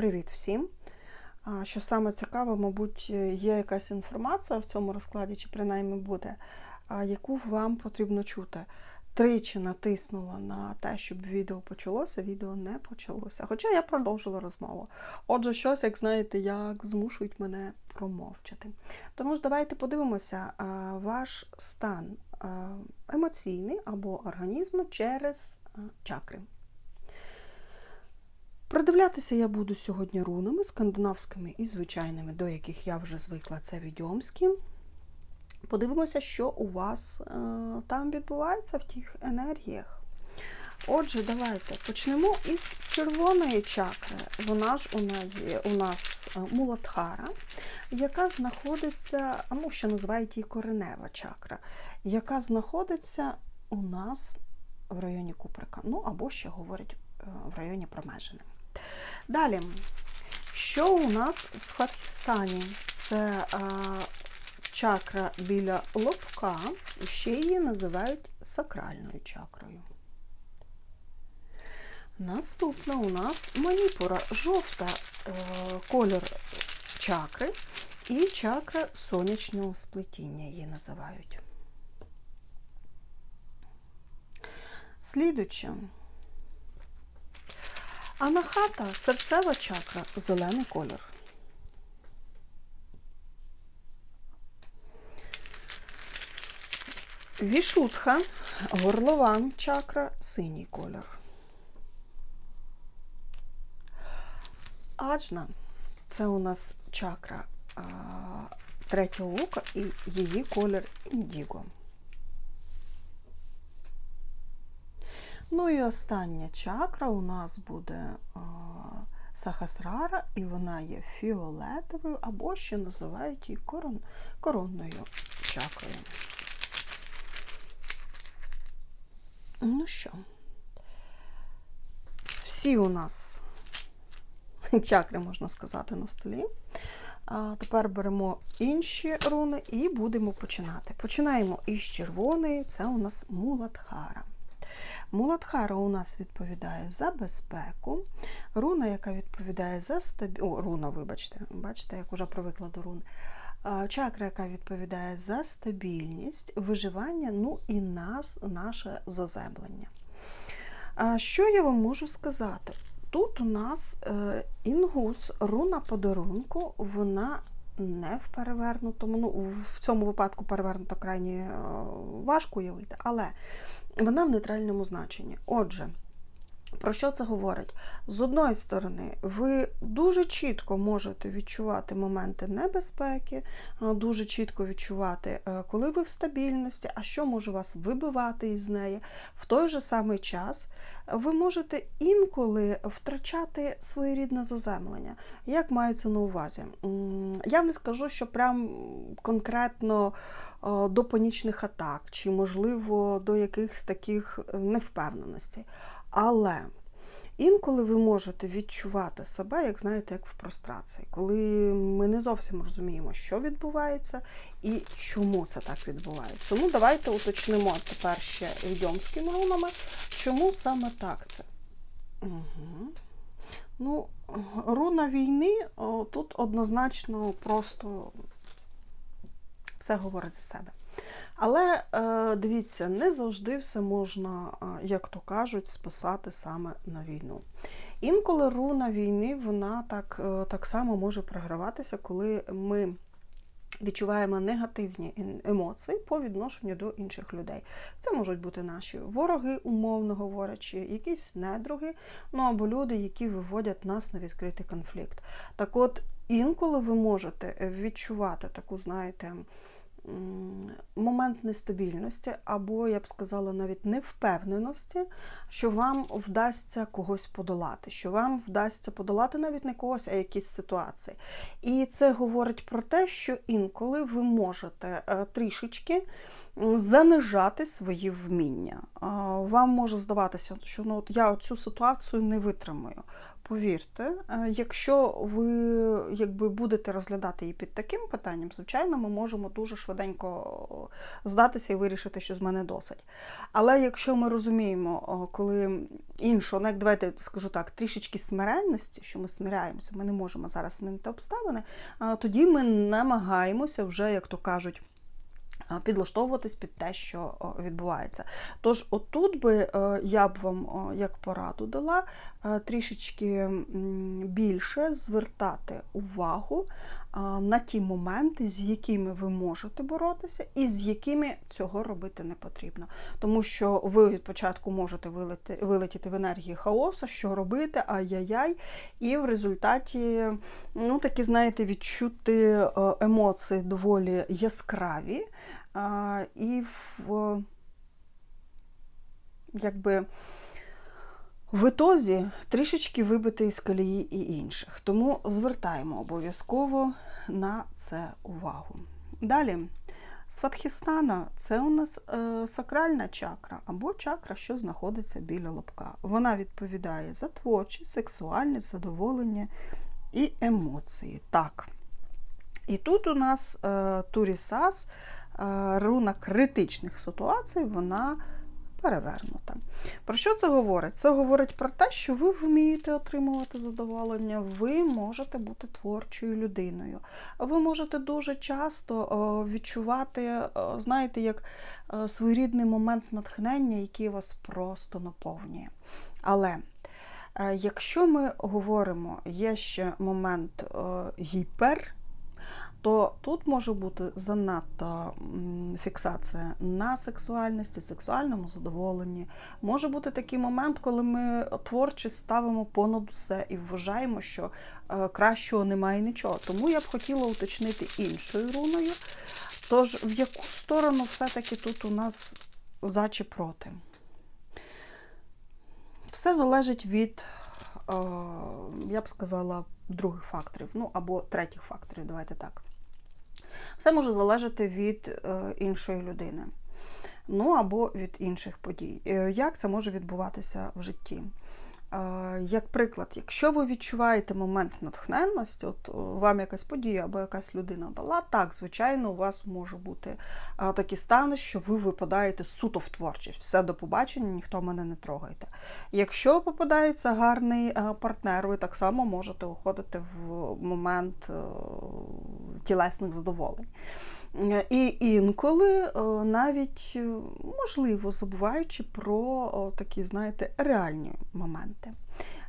Привіт всім! Що саме цікаво, мабуть, є якась інформація в цьому розкладі, чи принаймні буде, яку вам потрібно чути. Тричі натиснула на те, щоб відео почалося, відео не почалося. Хоча я продовжила розмову. Отже, щось, як знаєте, як змушують мене промовчати. Тому ж давайте подивимося ваш стан емоційний або організму через чакри. Придивлятися я буду сьогодні рунами скандинавськими і звичайними, до яких я вже звикла, це відьомські. Подивимося, що у вас е, там відбувається в тих енергіях. Отже, давайте почнемо із червоної чакри. Вона ж у неї у нас е, муладхара, яка знаходиться, ну, що називають її коренева чакра, яка знаходиться у нас в районі Куприка. Ну, або ще говорять е, в районі Промежини. Далі, що у нас в Схватістані? Це а, чакра біля лобка, і ще її називають сакральною чакрою. Наступна у нас маніпура жовта е, колір чакри і чакра сонячного сплетіння її називають. Слідуюче. Анахата серцева чакра, зелений колір. Вішутха, горлова чакра, синій колір. Аджна це у нас чакра третього ока і її колір індіго. Ну і остання чакра у нас буде Сахасрара, і вона є фіолетовою, або ще називають її корон, коронною чакрою. Ну що, всі у нас чакри, можна сказати, на столі. А Тепер беремо інші руни і будемо починати. Починаємо із червоної, це у нас Муладхара. Муладхара у нас відповідає за безпеку. Руна, яка відповідає за стабільність. Руна, вибачте, бачите, як уже привикла до рун. Чакра, яка відповідає за стабільність, виживання, ну і нас, наше заземлення. Що я вам можу сказати? Тут у нас е, інгус, руна подарунку, вона не в перевернутому. Ну, в цьому випадку перевернуто крайні е, важко уявити, але вона в нейтральному значенні. Отже, про що це говорить? З одної сторони, ви дуже чітко можете відчувати моменти небезпеки, дуже чітко відчувати, е, коли ви в стабільності, а що може вас вибивати із неї. В той же самий час ви можете інколи втрачати своєрідне заземлення. Як мається на увазі? Я не скажу, що прям конкретно е, до панічних атак, чи, можливо, до якихось таких е, невпевненостей. Але інколи ви можете відчувати себе, як знаєте, як в прострації, коли ми не зовсім розуміємо, що відбувається і чому це так відбувається. Ну, давайте уточнимо тепер ще відьомськими рунами, чому саме так це. Угу. Ну, руна війни о, тут однозначно просто все говорить за себе. Але е, дивіться, не завжди все можна, е, як то кажуть, списати саме на війну. Інколи руна війни вона так, е, так само може програватися, коли ми. Відчуваємо негативні емоції по відношенню до інших людей. Це можуть бути наші вороги, умовно говорячи, якісь недруги, ну або люди, які виводять нас на відкритий конфлікт. Так от, інколи ви можете відчувати таку, знаєте, момент нестабільності, або, я б сказала, навіть невпевненості, що вам вдасться когось подолати, що вам вдасться подолати навіть не когось, а якісь ситуації. І це говорить про те, що інколи ви можете е, трішечки занижати свої вміння. Вам може здаватися, що ну, от я цю ситуацію не витримаю. Повірте, е, якщо ви якби будете розглядати її під таким питанням, звичайно, ми можемо дуже швиденько здатися і вирішити, що з мене досить. Але якщо ми розуміємо, коли іншого, ну як давайте скажу так, трішечки смиренності, що ми смиряємося, ми не можемо зараз змінити обставини, тоді ми намагаємося вже, як то кажуть, підлаштовуватись під те, що відбувається. Тож, отут би е, я б вам як пораду дала е, трішечки більше звертати увагу на ті моменти, з якими ви можете боротися, і з якими цього робити не потрібно. Тому що ви від початку можете вилетіти в енергії хаосу, що робити, ай-яй-яй, і в результаті, ну такі, знаєте, відчути е, емоції доволі яскраві. І в якби в ітозі трішечки вибити із колії і інших. Тому звертаємо обов'язково на це увагу. Далі, Сватхістана це у нас е, сакральна чакра або чакра, що знаходиться біля лобка. Вона відповідає за творчість, сексуальність, задоволення і емоції. Так. І тут у нас е, Турісас, руна критичних ситуацій, вона перевернута. Про що це говорить? Це говорить про те, що ви вмієте отримувати задоволення, ви можете бути творчою людиною. Ви можете дуже часто е, відчувати, е, знаєте, як е, своєрідний момент натхнення, який вас просто наповнює. Але е, якщо ми говоримо, є ще момент е, гіпер то тут може бути занадто фіксація на сексуальності, сексуальному задоволенні. Може бути такий момент, коли ми творчість ставимо понад усе і вважаємо, що е, кращого немає нічого. Тому я б хотіла уточнити іншою руною. Тож, в яку сторону все-таки тут у нас за чи проти? Все залежить від, е, я б сказала, других факторів, ну або третіх факторів, давайте так. Все може залежати від е, іншої людини, ну або від інших подій. Е, як це може відбуватися в житті? Як приклад, якщо ви відчуваєте момент натхненності, от вам якась подія або якась людина дала, так, звичайно, у вас може бути такі стани, що ви випадаєте суто в творчість. Все до побачення, ніхто мене не трогайте. Якщо попадається гарний партнер, ви так само можете уходити в момент е, тілесних задоволень. І інколи е, навіть е, можливо забуваючи про такі, знаєте, реальні моменти.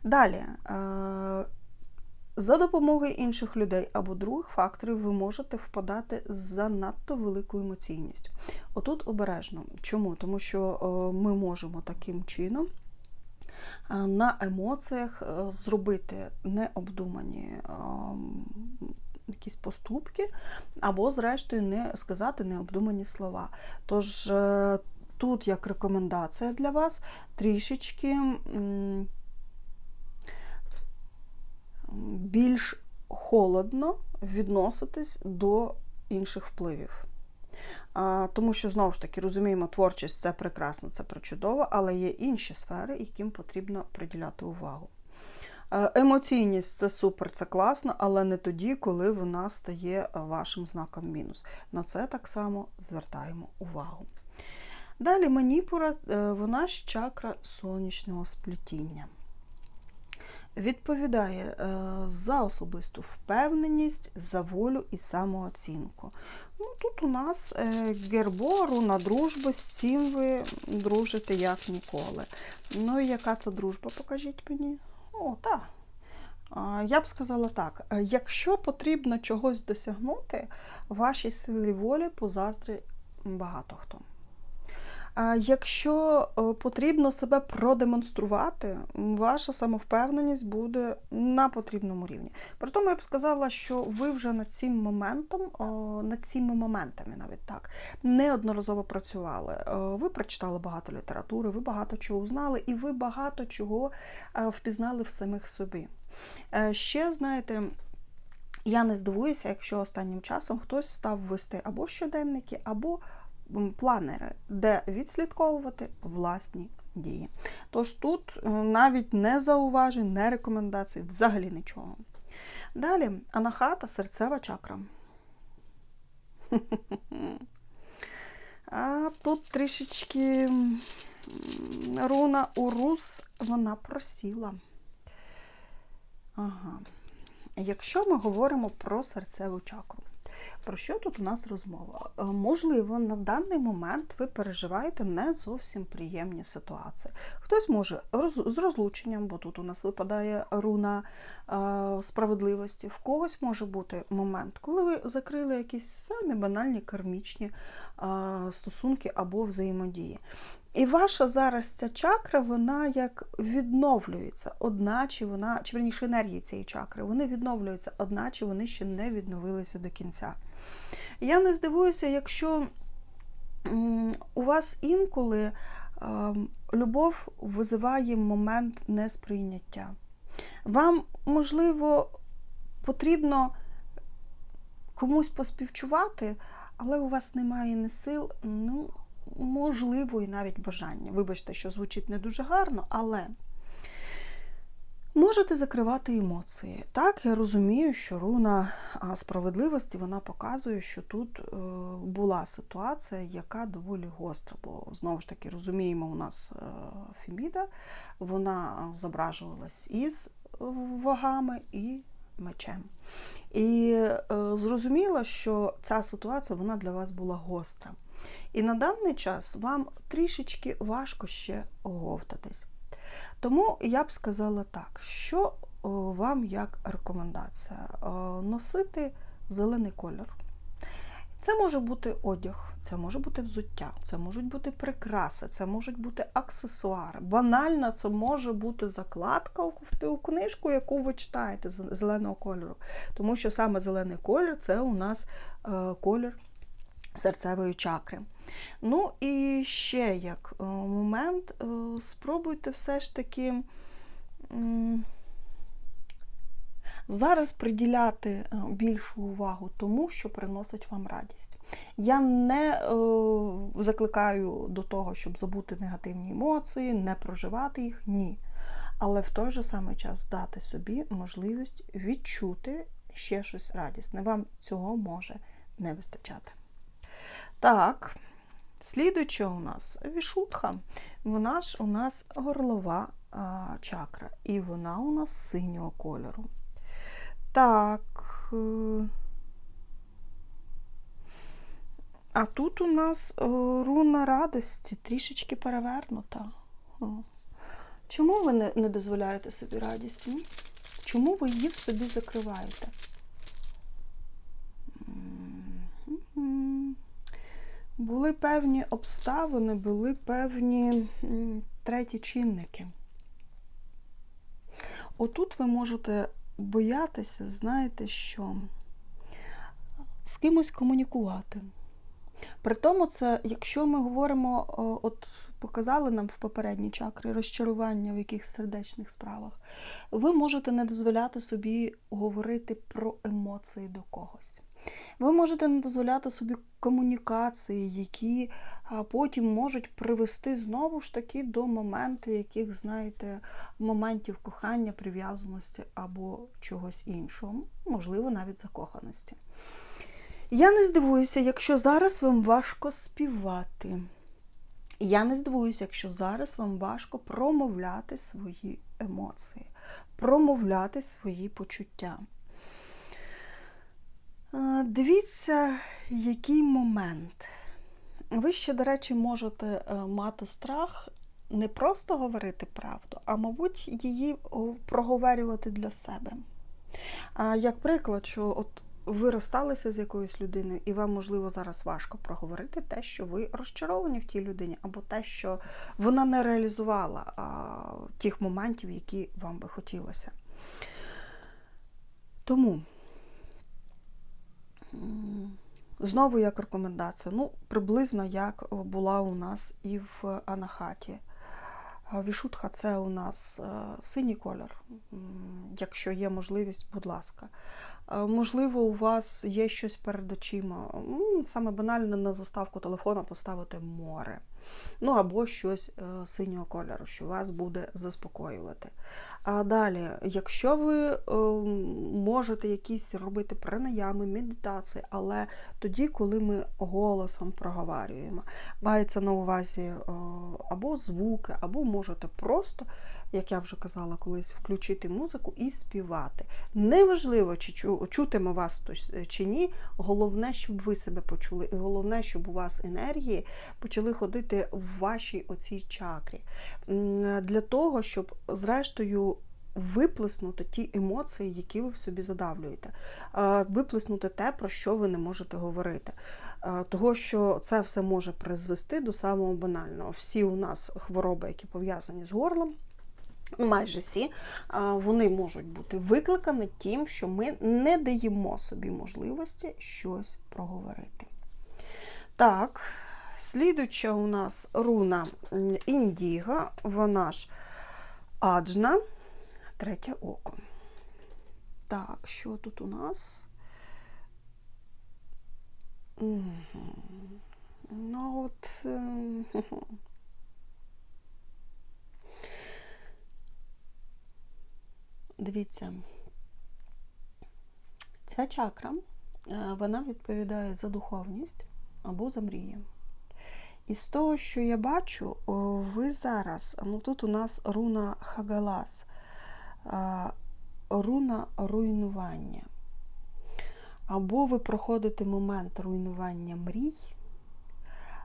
Далі, е, за допомогою інших людей або других факторів ви можете впадати з занадто великою емоційністю. Отут обережно. Чому? Тому що ми можемо таким чином. На емоціях зробити необдумані якісь поступки, або, зрештою, не сказати необдумані слова. Тож е, тут як рекомендація для вас трішечки більш холодно відноситись до інших впливів. Тому що, знову ж таки, розуміємо, творчість це прекрасно, це причудово, але є інші сфери, яким потрібно приділяти увагу. Е, емоційність це супер, це класно, але не тоді, коли вона стає е, вашим знаком мінус. На це так само звертаємо увагу. Далі маніпура, е, вона ж чакра сонячного сплетіння. Відповідає за особисту впевненість, за волю і самооцінку. Ну, Тут у нас гербо, руна дружби, з цим ви дружите як ніколи. Ну і яка це дружба, покажіть мені. О, так. Я б сказала так: е, якщо потрібно чогось досягнути, вашій силі волі позаздрить багато хто. Якщо е, потрібно себе продемонструвати, ваша самовпевненість буде на потрібному рівні. При тому я б сказала, що ви вже над цим моментом, над цими моментами навіть так, неодноразово працювали. Е, ви прочитали багато літератури, ви багато чого знали, і ви багато чого е, впізнали в самих собі. Ще, знаєте, я не здивуюся, якщо останнім часом хтось став вести або щоденники, або планери, де відслідковувати власні дії. Тож тут е, навіть не зауважень, не рекомендацій, взагалі нічого. Далі анахата, серцева чакра. А тут трішечки руна Урус, вона просіла. Ага. Якщо ми говоримо про серцеву чакру, про що тут у нас розмова? Е, Можливо, на даний момент ви переживаєте не зовсім приємні ситуації. Хтось може з розлученням, бо тут у нас випадає руна е, справедливості. В когось може бути момент, коли ви закрили якісь самі банальні кармічні е, стосунки або взаємодії. І ваша зараз ця чакра, вона як відновлюється, одначе вона, чи верніше енергії цієї чакри, вони відновлюються, одначе вони ще не відновилися до кінця. Я не здивуюся, якщо у вас інколи ем, любов визиває момент несприйняття. Вам, можливо, потрібно комусь поспівчувати, але у вас немає ні сил, ну, можливо, і навіть бажання. Вибачте, що звучить не дуже гарно, але можете закривати емоції. Так, я розумію, що руна справедливості вона показує, що тут е, була ситуація, яка доволі гостра. Бо знову ж таки розуміємо, у нас е, Феміда, вона зображувалась із вагами і мечем. І е, зрозуміло, що ця ситуація вона для вас була гостра. І на даний час вам трішечки важко ще оговтатись. Тому я б сказала так, що вам як рекомендація Е, носити зелений кольор. Це може бути одяг, це може бути взуття, це можуть бути прикраси, це можуть бути аксесуари. Банально, це може бути закладка у книжку, яку ви читаєте з зеленого кольору. Тому що саме зелений колір це у нас е, колір серцевої чакри. Ну і ще як е, момент, е, спробуйте все ж таки зараз приділяти е, більшу увагу тому, що приносить вам радість. Я не закликаю до того, щоб забути негативні емоції, не проживати їх, ні. Але в той же самий час дати собі можливість відчути ще щось радісне. Вам цього може не вистачати. Так, слідуюча у нас вішутха. Вона ж у нас горлова а, чакра, і вона у нас синього кольору. Так. е, А тут у нас е, руна радості трішечки перевернута. Чому ви не, дозволяєте собі радість? Чому ви її в собі закриваєте? Були певні обставини, були певні треті чинники. Отут ви можете боятися, знаєте, що з кимось комунікувати. При тому, це, якщо ми говоримо, от показали нам в попередній чакрі розчарування в якихось сердечних справах, ви можете не дозволяти собі говорити про емоції до когось. Ви можете не дозволяти собі комунікації, які потім можуть привести знову ж таки до моментів, яких, знаєте, моментів кохання, прив'язаності або чогось іншого, можливо, навіть закоханості. Я не здивуюся, якщо зараз вам важко співати. Я не здивуюся, якщо зараз вам важко промовляти свої емоції, промовляти свої почуття. Е, Дивіться, який момент. Ви ще, до речі, можете е, мати страх не просто говорити правду, а, мабуть, її проговорювати для себе. Як приклад, що от ви розсталися з якоюсь людиною, і вам, можливо, зараз важко проговорити те, що ви розчаровані в тій людині, або те, що вона не реалізувала а, тих моментів, які вам би хотілося. Тому. Знову як рекомендація, ну, приблизно як була у нас і в Анахаті. Вішутха це у нас е, синій колір. Якщо є можливість, будь ласка. Е, Можливо, у вас є щось перед очима. Саме банальне на заставку телефона поставити море. Ну або щось е, синього кольору, що вас буде заспокоювати. А далі, якщо ви е, можете якісь робити пранаями, медитації, але тоді, коли ми голосом проговорюємо, мається на увазі е, або звуки, або можете просто, як я вже казала колись, включити музику і співати. Неважливо, чи чу, чутиме вас е, чи ні. Головне, щоб ви себе почули, і головне, щоб у вас енергії почали ходити в вашій оцій чакрі. Для того, щоб зрештою. Виплеснути ті емоції, які ви в собі задавлюєте, виплеснути те, про що ви не можете говорити. Того, що це все може призвести до самого банального. Всі у нас хвороби, які пов'язані з горлом, майже всі, вони можуть бути викликані тим, що ми не даємо собі можливості щось проговорити. Так, слідуча у нас руна м, індіго, вона ж аджна, третє око. Так, що тут у нас? Ну, от. ем, Дивіться, ця чакра, е, вона відповідає за духовність або за мрії. І з того, що я бачу, ви зараз, ну тут у нас руна Хагалас, руна руйнування. Або ви проходите момент руйнування мрій,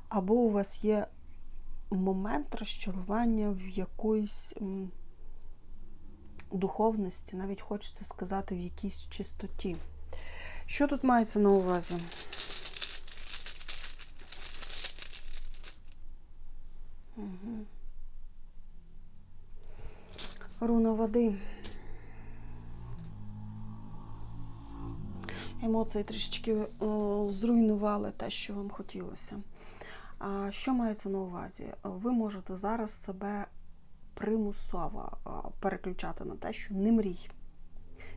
або у вас є момент розчарування в якоїсь духовності, навіть хочеться сказати, в якійсь чистоті. Що тут мається на увазі? Угу. Руна води. Емоції трішечки о, зруйнували те, що вам хотілося. А що мається на увазі? Ви можете зараз себе примусово переключати на те, що не мрій.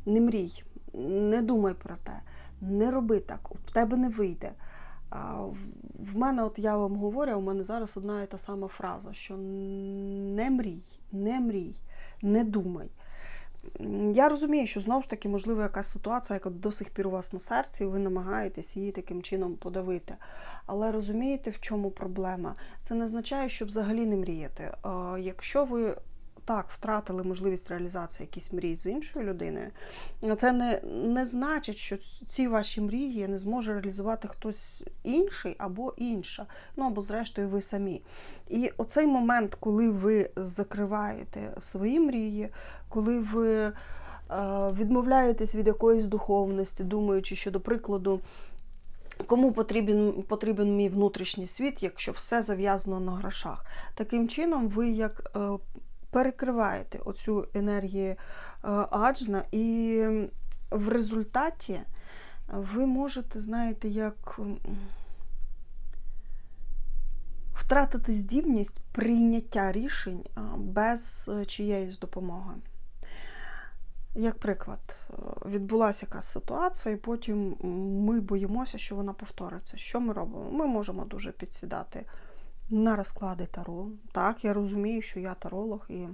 Не мрій, не думай про те, не роби так, в тебе не вийде. В мене, от я вам говорю, у мене зараз одна і та сама фраза, що не мрій, не мрій, не думай. Я розумію, що знову ж таки, можливо, якась ситуація, яка до сих пір у вас на серці, і ви намагаєтесь її таким чином подавити. Але розумієте, в чому проблема? Це не означає, що взагалі не мріяти. Якщо ви так втратили можливість реалізації якісь мрій з іншою людиною, це не, не значить, що ці ваші мрії не зможе реалізувати хтось інший або інша. Ну або зрештою ви самі. І оцей момент, коли ви закриваєте свої мрії, коли ви е, відмовляєтесь від якоїсь духовності, думаючи, що, до прикладу, кому потрібен, потрібен мій внутрішній світ, якщо все зав'язано на грошах. Таким чином, ви як е, перекриваєте оцю енергію е, аджна, і в результаті ви можете, знаєте, як. Втратити здібність прийняття рішень без чиєїсь допомоги. Як приклад, е, відбулася якась ситуація, і потім ми боїмося, що вона повториться. Що ми робимо? Ми можемо дуже підсідати на розклади таро. Так, я розумію, що я таролог і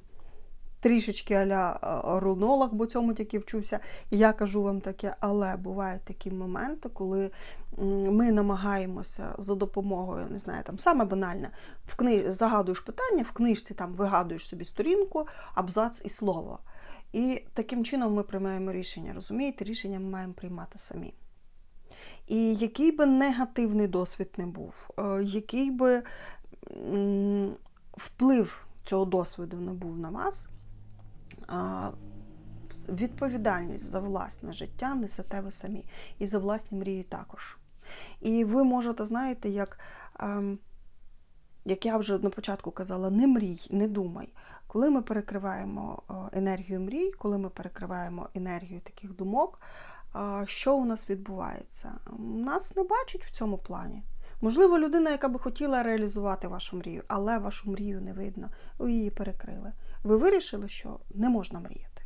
трішечки аля е, рунолог, бо цьому тільки вчуся. І я кажу вам таке, але бувають такі моменти, коли ми намагаємося за допомогою, не знаю, там саме банальне, в кни... загадуєш питання, в книжці там вигадуєш собі сторінку, абзац і слово. І таким чином ми приймаємо рішення. Розумієте, рішення ми маємо приймати самі. І який би негативний досвід не був, е, який би вплив цього досвіду не на вас, відповідальність за власне життя несете ви самі. І за власні мрії також. І ви можете, знаєте, як, ем, як я вже на початку казала, не мрій, не думай. Коли ми перекриваємо е, енергію мрій, коли ми перекриваємо енергію таких думок, що у нас відбувається? Нас не бачать в цьому плані. Можливо, людина, яка би хотіла реалізувати вашу мрію, але вашу мрію не видно. Ви її перекрили. Ви вирішили, що не можна мріяти.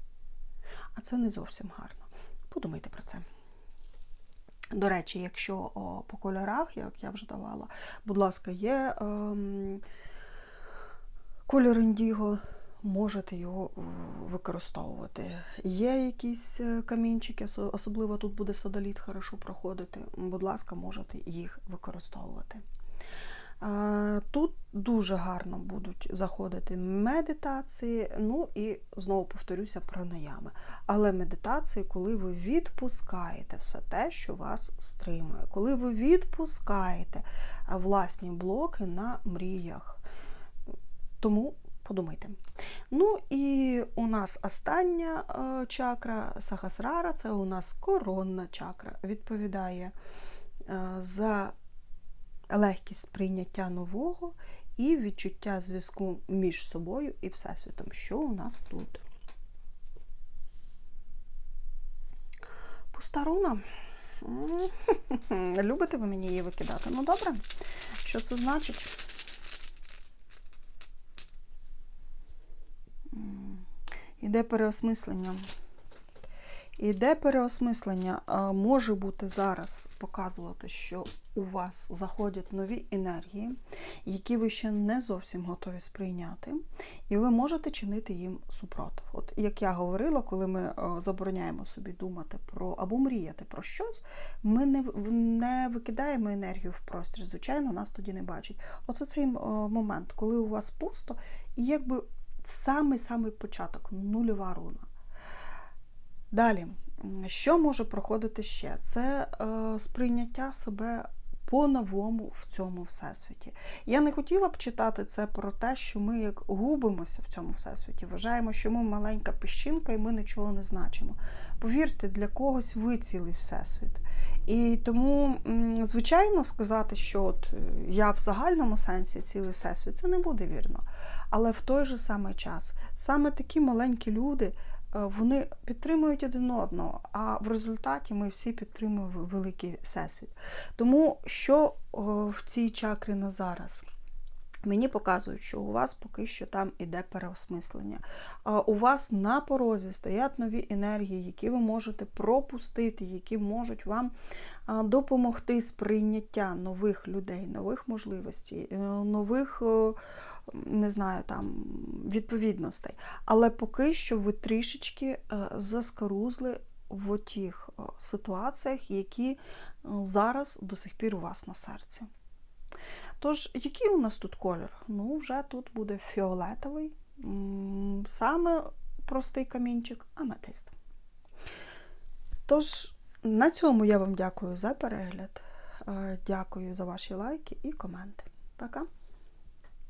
А це не зовсім гарно. Подумайте про це. До речі, якщо о, по кольорах, як я вже давала, будь ласка, є ем, кольор індіго, можете його е, використовувати. Є якісь е, камінчики, особливо тут буде садоліт хорошо проходити. Будь ласка, можете їх використовувати. Тут дуже гарно будуть заходити медитації, ну і знову повторюся про наями. Але медитації, коли ви відпускаєте все те, що вас стримує, коли ви відпускаєте власні блоки на мріях. Тому подумайте. Ну і у нас остання е, чакра Сахасрара, це у нас коронна чакра, відповідає е, за легкість сприйняття нового і відчуття зв'язку між собою і Всесвітом. Що у нас тут? Пуста руна. Любите ви мені її викидати? Ну добре. Що це значить? Іде переосмислення. Іде переосмислення. Може бути зараз показувати, що у вас заходять нові енергії, які ви ще не зовсім готові сприйняти, і ви можете чинити їм супротив. От як я говорила, коли ми забороняємо собі думати про або мріяти про щось, ми не, не викидаємо енергію в простір. Звичайно, нас тоді не бачать. Оце цей момент, коли у вас пусто, і якби самий-самий початок, нульова руна. Далі, що може проходити ще? Це е, сприйняття себе по-новому в цьому всесвіті. Я не хотіла б читати це про те, що ми як губимося в цьому всесвіті, вважаємо, що ми маленька піщинка і ми нічого не значимо. Повірте, для когось ви цілий всесвіт. І тому, звичайно, сказати, що от е, я в загальному сенсі цілий всесвіт, це не буде вірно. Але в той же самий час саме такі маленькі люди е, вони підтримують один одного, а в результаті ми всі підтримуємо великий всесвіт. Тому що в цій чакрі на зараз? Мені показують, що у вас поки що там іде переосмислення. У вас на порозі стоять нові енергії, які ви можете пропустити, які можуть вам допомогти сприйняття нових людей, нових можливостей, е, нових, е, не знаю, там відповідностей. Але поки що ви трішечки е, заскорузли в тих е, ситуаціях, які зараз до сих пір у вас на серці. Тож, який у нас тут колір? Ну, вже тут буде фіолетовий, саме простий камінчик, аметист. Тож, на цьому я вам дякую за перегляд. Е, Дякую за ваші лайки і коменти. Пока!